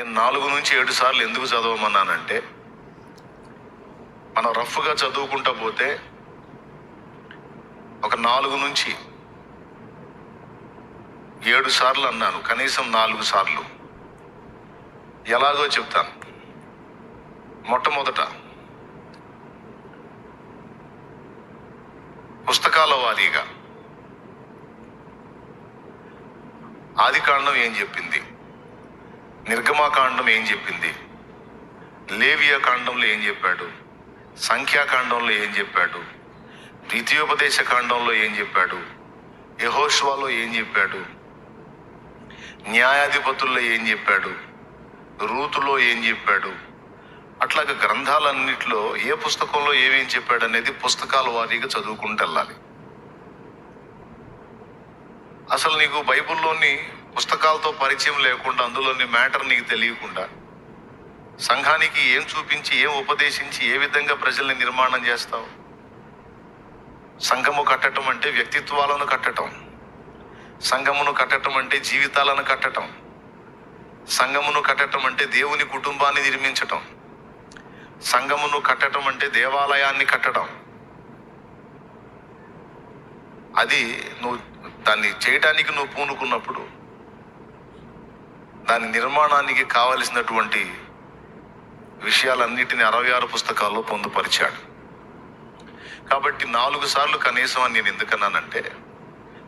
నేను నాలుగు నుంచి ఏడు సార్లు ఎందుకు చదవమన్నానంటే మనం రఫ్గా చదువుకుంటా పోతే ఒక నాలుగు నుంచి ఏడు సార్లు అన్నాను కనీసం నాలుగు సార్లు. ఎలాగో చెప్తాను. మొట్టమొదట పుస్తకాల వారీగా ఆది కాండం ఏం చెప్పింది? నిర్గమాకాండం ఏం చెప్పింది? లేవియా కాండంలో ఏం చెప్పాడు? సంఖ్యాకాండంలో ఏం చెప్పాడు? ద్వితీయోపదేశ కాండంలో ఏం చెప్పాడు? యహోష్వాలో ఏం చెప్పాడు? న్యాయాధిపతుల్లో ఏం చెప్పాడు? రూతులో ఏం చెప్పాడు? అట్లాగే గ్రంథాలన్నిటిలో ఏ పుస్తకంలో ఏమేం చెప్పాడు అనేది పుస్తకాల వారీగా చదువుకుంటూ వెళ్ళాలి. అసలు నీకు బైబిల్లోని పుస్తకాలతో పరిచయం లేకుండా అందులోని మ్యాటర్ నీకు తెలియకుండా సంఘానికి ఏం చూపించి ఏం ఉపదేశించి ఏ విధంగా ప్రజల్ని నిర్మాణం చేస్తావు? సంఘము కట్టడం అంటే వ్యక్తిత్వాలను కట్టడం సంఘమును కట్టడం అంటే జీవితాలను కట్టడం సంఘమును కట్టడం అంటే దేవుని కుటుంబాన్ని నిర్మించటం. సంఘమును కట్టడం అంటే దేవాలయాన్ని కట్టడం. అది నువ్వు దాన్ని చేయటానికి నువ్వు పూనుకున్నప్పుడు దాని నిర్మాణానికి కావలసినటువంటి విషయాలన్నిటిని అరవై ఆరు పుస్తకాల్లో పొందుపరిచాడు. కాబట్టి నాలుగు సార్లు కనీసం అని నేను ఎందుకన్నానంటే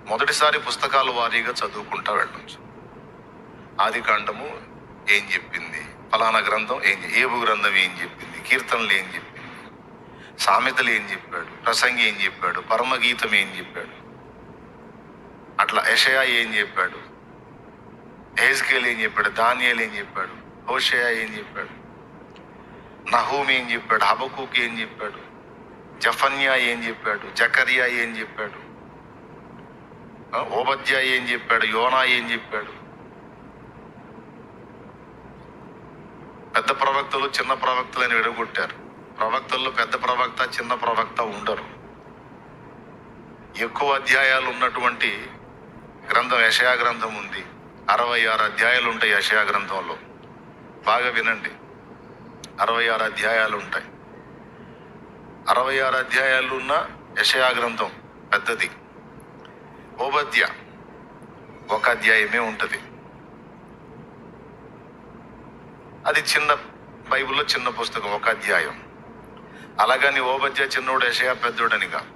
మొదటిసారి పుస్తకాల వారీగా చదువుకుంటా వెళ్ళచ్చు. ఆది కాండము ఏం చెప్పింది? ఫలానా గ్రంథం ఏం ఏబు గ్రంథం ఏం చెప్పింది? కీర్తనలు ఏం చెప్పింది? సామెతలు ఏం చెప్పాడు? ప్రసంగి ఏం చెప్పాడు? పరమగీతం ఏం చెప్పాడు? అట్లా యషయా ఏం చెప్పాడు? హేజ్కేల్ ఏం చెప్పాడు? దానియల్ ఏం చెప్పాడు? హోషయా ఏం చెప్పాడు? నహూమ్ ఏం చెప్పాడు? హబకూక్ ఏం చెప్పాడు? జఫన్యా ఏం చెప్పాడు? జకరియా ఏం చెప్పాడు? ఓబద్యా ఏం చెప్పాడు? యోనా ఏం చెప్పాడు? పెద్ద ప్రవక్తలు చిన్న ప్రవక్తలు అని విడగొట్టారు. ప్రవక్తల్లో పెద్ద ప్రవక్త చిన్న ప్రవక్త ఉండరు. ఎక్కువ అధ్యాయాలు ఉన్నటువంటి గ్రంథం యషయా గ్రంథం ఉంది. అరవై ఆరు అధ్యాయాలు ఉంటాయి యషయా గ్రంథంలో. బాగా వినండి. అరవై ఆరు అధ్యాయాలు ఉంటాయి అరవై ఆరు అధ్యాయాలు ఉన్న యషయా గ్రంథం పెద్దది. ఓబద్య ఒక అధ్యాయమే ఉంటుంది. అది చిన్న బైబిల్లో చిన్న పుస్తకం ఒక అధ్యాయం. అలాగని ఓబద్య చిన్నోడు యషయా పెద్దోడనిగా.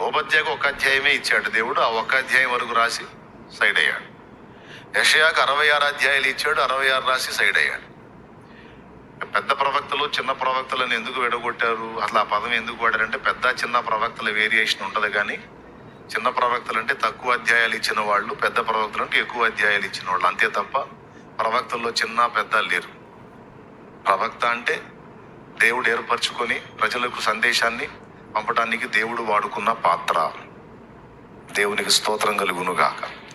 ఓబద్యకు ఒక అధ్యాయమే ఇచ్చాడు దేవుడు ఆ ఒక అధ్యాయం వరకు రాసి సైడ్ అయ్యాడు. యషయాకు అరవై ఆరు అధ్యాయాలు ఇచ్చాడు అరవై ఆరు రాసి సైడ్ అయ్యాడు. పెద్ద ప్రవక్తలు చిన్న ప్రవక్తలను ఎందుకు విడగొట్టారు? అసలు ఆ పదం ఎందుకు వాడారంటే పెద్ద చిన్న ప్రవక్తల వేరియేషన్ ఉంటుంది కానీ చిన్న ప్రవక్తలు అంటే తక్కువ అధ్యాయాలు ఇచ్చిన వాళ్ళు పెద్ద ప్రవక్తలు అంటే ఎక్కువ అధ్యాయాలు ఇచ్చిన వాళ్ళు. అంతే తప్ప ప్రవక్తల్లో చిన్న పెద్ద లేరు. ప్రవక్త అంటే దేవుడు ఏర్పరచుకొని ప్రజలకు సందేశాన్ని పంపడానికి దేవుడు వాడుకున్న పాత్ర. దేవునికి స్తోత్రం కలుగునుగాక.